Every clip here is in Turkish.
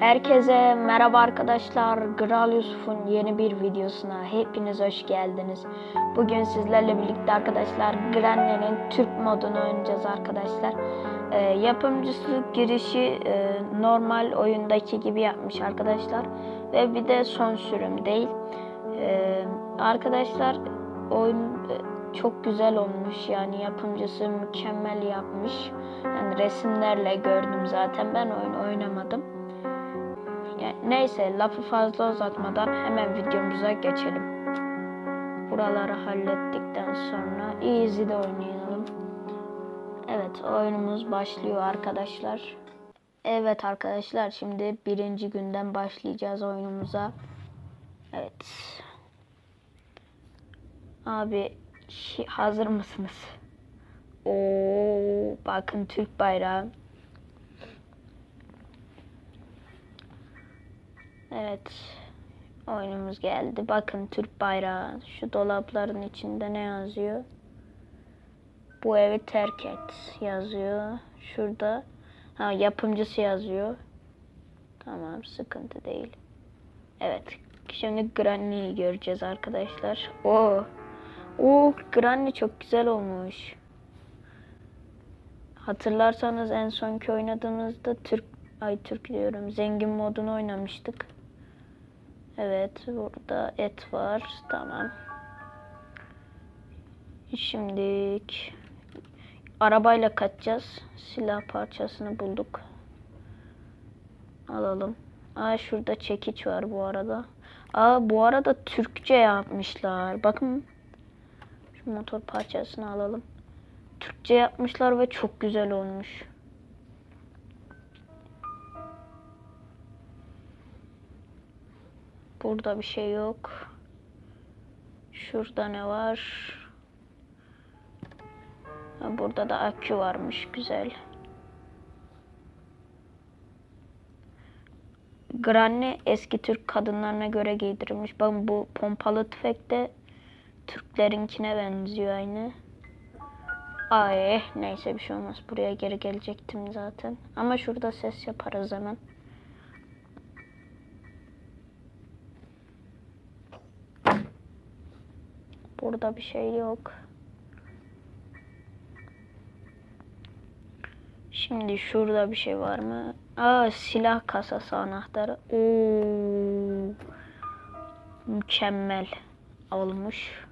Herkese merhaba arkadaşlar. Gral Yusuf'un yeni bir videosuna hepiniz hoş geldiniz. Bugün sizlerle birlikte arkadaşlar Granny'nin Türk modunu oynayacağız arkadaşlar. Ee, yapımcısı girişi e, normal oyundaki gibi yapmış arkadaşlar. Ve bir de son sürüm değil. Ee, arkadaşlar oyun e, çok güzel olmuş yani yapımcısı mükemmel yapmış. Yani resimlerle gördüm zaten ben oyun oynamadım. Neyse lafı fazla uzatmadan hemen videomuza geçelim. Buraları hallettikten sonra easy'de oynayalım. Evet oyunumuz başlıyor arkadaşlar. Evet arkadaşlar şimdi birinci günden başlayacağız oyunumuza. Evet. Abi hazır mısınız? Oo bakın Türk bayrağı. Evet. Oyunumuz geldi. Bakın Türk bayrağı. Şu dolapların içinde ne yazıyor? Bu evi terk et yazıyor. Şurada ha yapımcısı yazıyor. Tamam sıkıntı değil. Evet. Şimdi Granny'yi göreceğiz arkadaşlar. O. O Granny çok güzel olmuş. Hatırlarsanız en sonki oynadığımızda Türk ay Türk diyorum. Zengin modunu oynamıştık. Evet, burada et var. Tamam. Şimdi arabayla kaçacağız. Silah parçasını bulduk. Alalım. Aa şurada çekiç var bu arada. Aa bu arada Türkçe yapmışlar. Bakın. Şu motor parçasını alalım. Türkçe yapmışlar ve çok güzel olmuş. Burada bir şey yok. Şurada ne var? Burada da akü varmış. Güzel. Granny eski Türk kadınlarına göre giydirilmiş. Bakın bu pompalı tüfek de Türklerinkine benziyor aynı. Ay neyse bir şey olmaz. Buraya geri gelecektim zaten. Ama şurada ses yaparız hemen. Burada bir şey yok. Şimdi şurada bir şey var mı? Aa silah kasası anahtarı. Oo. Mükemmel olmuş.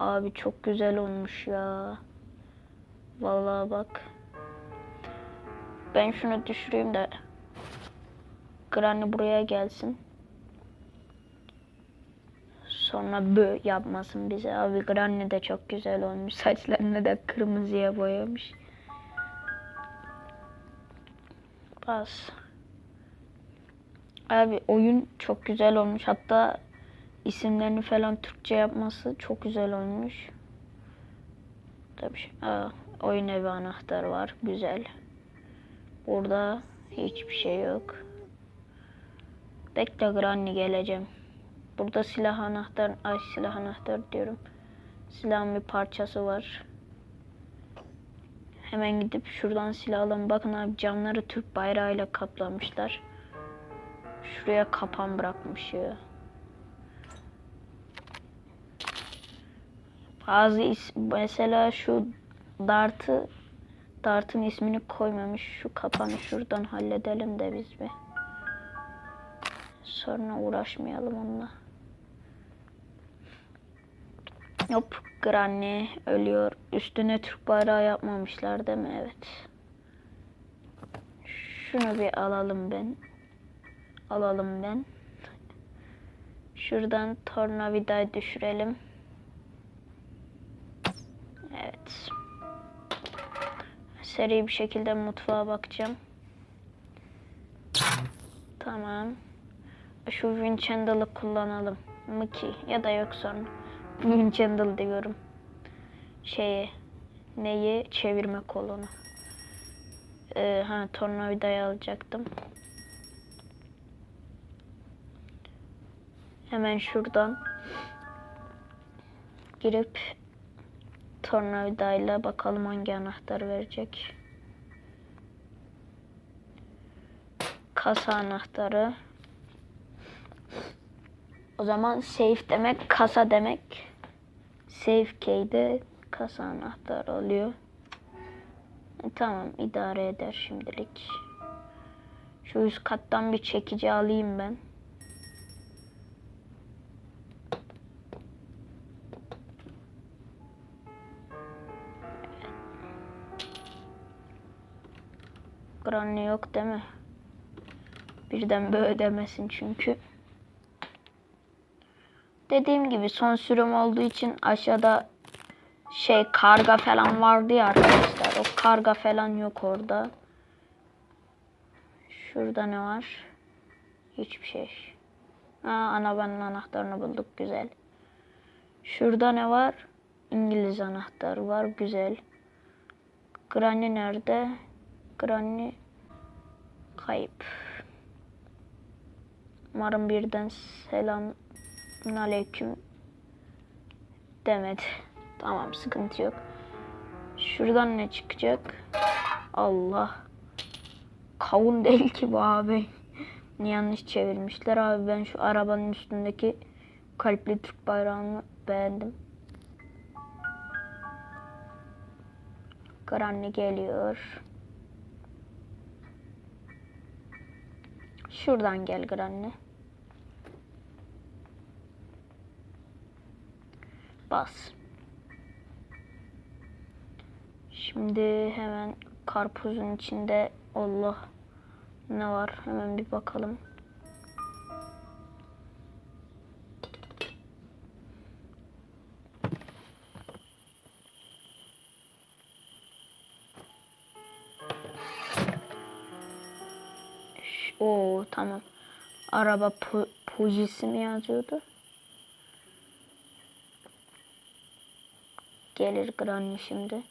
Abi çok güzel olmuş ya. Vallahi bak. Ben şunu düşüreyim de Granny buraya gelsin. Sonra bö yapmasın bize. Abi Granny de çok güzel olmuş. Saçlarını da kırmızıya boyamış. Bas. Abi oyun çok güzel olmuş. Hatta isimlerini falan Türkçe yapması çok güzel olmuş. Tabii. Aa, oyun evi anahtarı var. Güzel. Burada hiçbir şey yok. Bekle Granny geleceğim. Burada silah anahtar, ay silah anahtar diyorum. Silahın bir parçası var. Hemen gidip şuradan silah alalım. Bakın abi camları Türk bayrağıyla kaplamışlar. Şuraya kapan bırakmış ya. Bazı is mesela şu dartı dartın ismini koymamış. Şu kapanı şuradan halledelim de biz bir. Sonra uğraşmayalım onunla. Hop Granny ölüyor. Üstüne Türk bayrağı yapmamışlar değil mi? Evet. Şunu bir alalım ben. Alalım ben. Şuradan tornavidayı düşürelim. Evet. Seri bir şekilde mutfağa bakacağım. Tamam. Şu Winchandle'ı kullanalım. Mı ki? Ya da yok sonra. Winchandle diyorum. Şeyi. Neyi? Çevirme kolunu. Ee, ha tornavidayı alacaktım. Hemen şuradan girip tornavidayla bakalım hangi anahtarı verecek. kasa anahtarı. O zaman safe demek kasa demek. Safe key de kasa anahtarı oluyor. E, tamam idare eder şimdilik. Şu üst kattan bir çekici alayım ben. Granny yok değil mi? Birden böyle demesin çünkü. Dediğim gibi son sürüm olduğu için aşağıda şey karga falan vardı ya arkadaşlar. O karga falan yok orada. Şurada ne var? Hiçbir şey. Ha, arabanın anahtarını bulduk. Güzel. Şurada ne var? İngiliz anahtarı var. Güzel. Granny nerede? Granny kayıp. Umarım birden selam aleyküm demedi. Tamam sıkıntı yok. Şuradan ne çıkacak? Allah. Kavun değil ki bu abi. Yanlış çevirmişler abi. Ben şu arabanın üstündeki kalpli Türk bayrağını beğendim. Granny geliyor. Şuradan gel Granny. Bas. Şimdi hemen karpuzun içinde Allah ne var hemen bir bakalım. Oo tamam. Araba pu pujisi mi yazıyordu? Gelir Granny şimdi.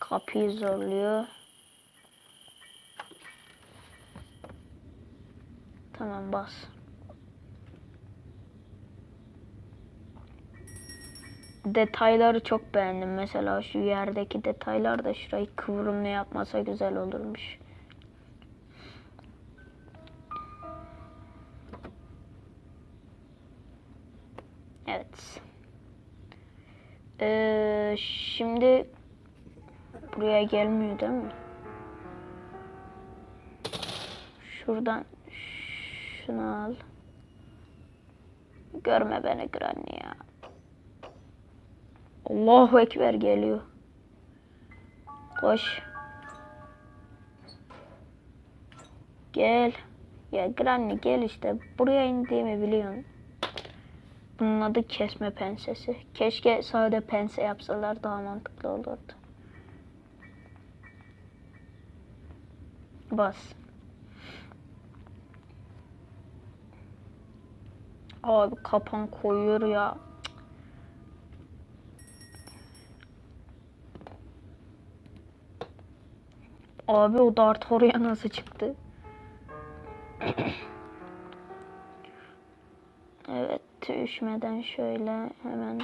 Kapıyı zorluyor. Tamam bas. Detayları çok beğendim. Mesela şu yerdeki detaylar da şurayı kıvrımlı yapmasa güzel olurmuş. Ee, şimdi buraya gelmiyor değil mi? Şuradan şunu al. Görme beni Granny ya. Allahu Ekber geliyor. Koş. Gel. Ya Granny gel işte. Buraya indiğimi biliyorsun. Bunun adı kesme pensesi. Keşke sade pense yapsalar daha mantıklı olurdu. Bas. Abi kapan koyuyor ya. Abi o dart oraya nasıl çıktı? evet üşümeden şöyle hemen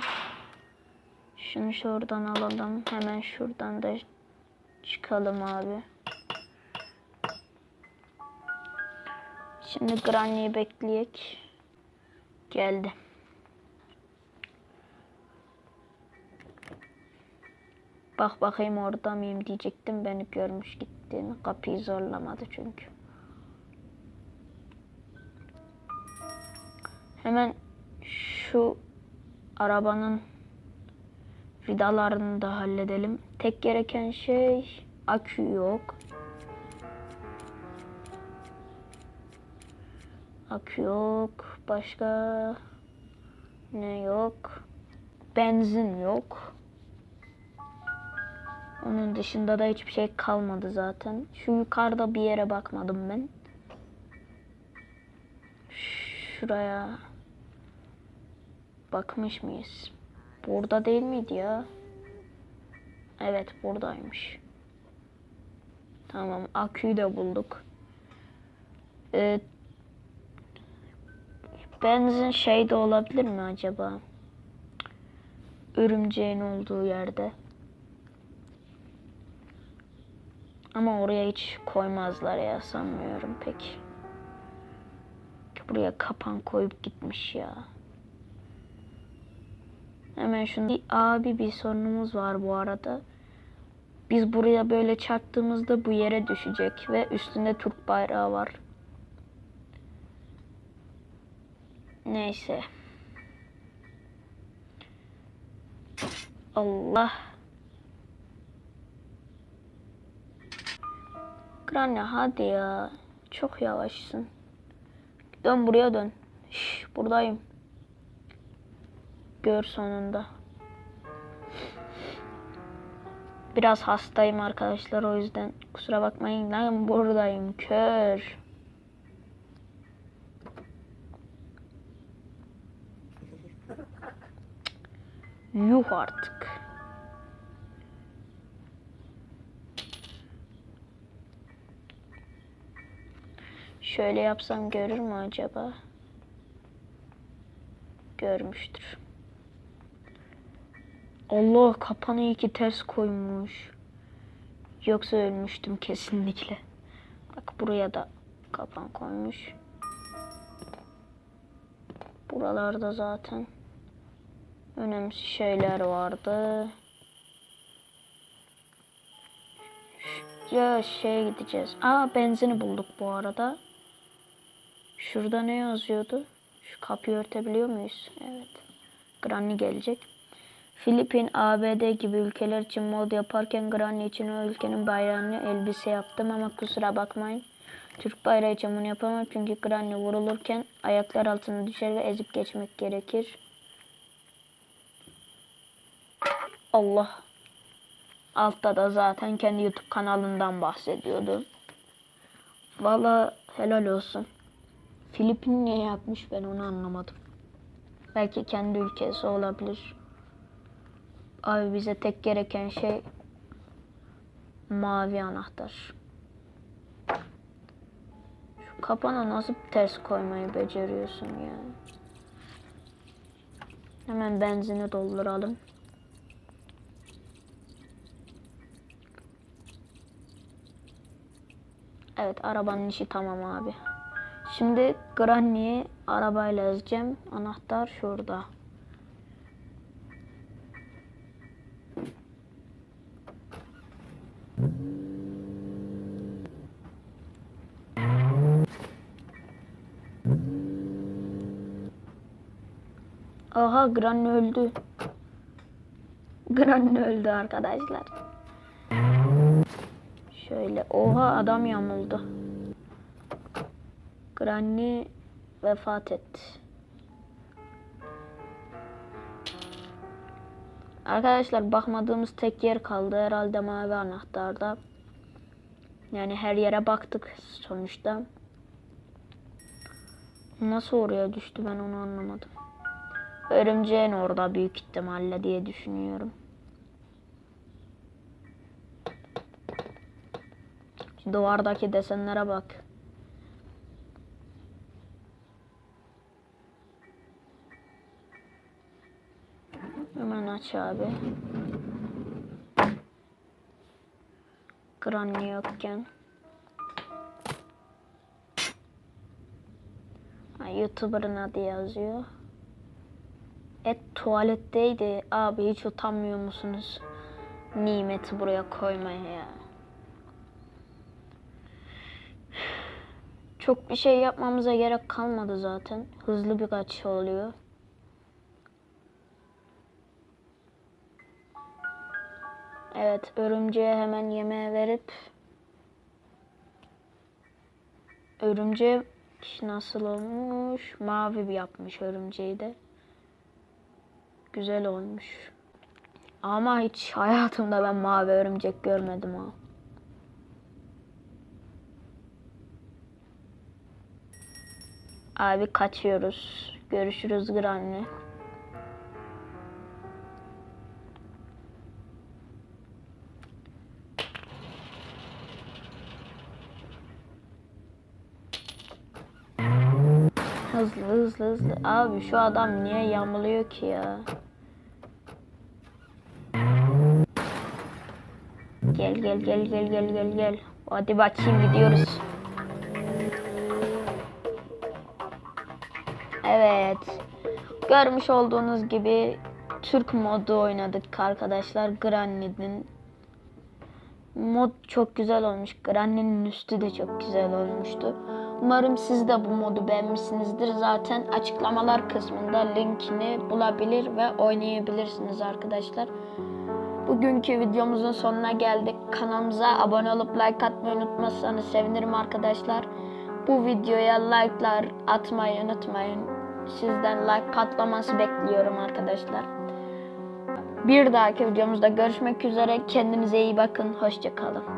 şunu şuradan alalım. Hemen şuradan da çıkalım abi. Şimdi Granny'yi bekleyek. Geldi. Bak bakayım orada mıyım diyecektim. Beni görmüş gittiğini. Kapıyı zorlamadı çünkü. Hemen şu arabanın vidalarını da halledelim. Tek gereken şey akü yok. Akü yok. Başka ne yok? Benzin yok. Onun dışında da hiçbir şey kalmadı zaten. Şu yukarıda bir yere bakmadım ben. Şuraya bakmış mıyız? Burada değil miydi ya? Evet buradaymış. Tamam aküyü de bulduk. Ee, benzin şey de olabilir mi acaba? Örümceğin olduğu yerde. Ama oraya hiç koymazlar ya sanmıyorum pek. Buraya kapan koyup gitmiş ya. Hemen şunu abi bir sorunumuz var bu arada. Biz buraya böyle çarptığımızda bu yere düşecek ve üstünde Türk bayrağı var. Neyse. Allah. Grania hadi ya. Çok yavaşsın. Dön buraya dön. Şş, buradayım. Gör sonunda. Biraz hastayım arkadaşlar o yüzden kusura bakmayın lan buradayım kör. Yuh artık. Şöyle yapsam görür mü acaba? Görmüştür. Allah kapanı iyi ki ters koymuş. Yoksa ölmüştüm kesinlikle. Bak buraya da kapan koymuş. Buralarda zaten önemli şeyler vardı. Ya şeye gideceğiz. Aa benzini bulduk bu arada. Şurada ne yazıyordu? Şu kapıyı örtebiliyor muyuz? Evet. Granny gelecek. Filipin, ABD gibi ülkeler için mod yaparken Granny için o ülkenin bayrağını elbise yaptım ama kusura bakmayın. Türk bayrağı için bunu yapamam çünkü Granny vurulurken ayaklar altına düşer ve ezip geçmek gerekir. Allah. Altta da zaten kendi YouTube kanalından bahsediyordu. Valla helal olsun. Filipin niye yapmış ben onu anlamadım. Belki kendi ülkesi olabilir. Abi bize tek gereken şey mavi anahtar. Şu kapana nasıl ters koymayı beceriyorsun ya? Hemen benzini dolduralım. Evet arabanın işi tamam abi. Şimdi Granny'yi arabayla yazacağım. Anahtar şurada. Aha Granny öldü. Granny öldü arkadaşlar. Şöyle oha adam yamuldu. Granny vefat etti. Arkadaşlar bakmadığımız tek yer kaldı herhalde mavi anahtarda. Yani her yere baktık sonuçta. Nasıl oraya düştü ben onu anlamadım. Örümceğin orada büyük ihtimalle diye düşünüyorum. Duvardaki desenlere bak. Hemen aç abi. Granny yokken. YouTuber'ın adı yazıyor. Et tuvaletteydi. Abi hiç utanmıyor musunuz? Nimeti buraya koymaya ya. Çok bir şey yapmamıza gerek kalmadı zaten. Hızlı bir kaçış oluyor. Evet, örümceğe hemen yemeğe verip örümceğe nasıl olmuş? Mavi bir yapmış örümceği de. Güzel olmuş. Ama hiç hayatımda ben mavi örümcek görmedim ha. Abi kaçıyoruz. Görüşürüz Granny. Hızlı hızlı hızlı. Abi şu adam niye yamuluyor ki ya? Gel gel gel gel gel gel gel. Hadi bakayım gidiyoruz. Evet. Görmüş olduğunuz gibi Türk modu oynadık arkadaşlar. Granny'nin mod çok güzel olmuş. Granny'nin üstü de çok güzel olmuştu. Umarım siz de bu modu beğenmişsinizdir. Zaten açıklamalar kısmında linkini bulabilir ve oynayabilirsiniz arkadaşlar. Bugünkü videomuzun sonuna geldik. Kanalımıza abone olup like atmayı unutmazsanız sevinirim arkadaşlar. Bu videoya like'lar atmayı unutmayın. Sizden like patlaması bekliyorum arkadaşlar. Bir dahaki videomuzda görüşmek üzere. Kendinize iyi bakın. Hoşçakalın.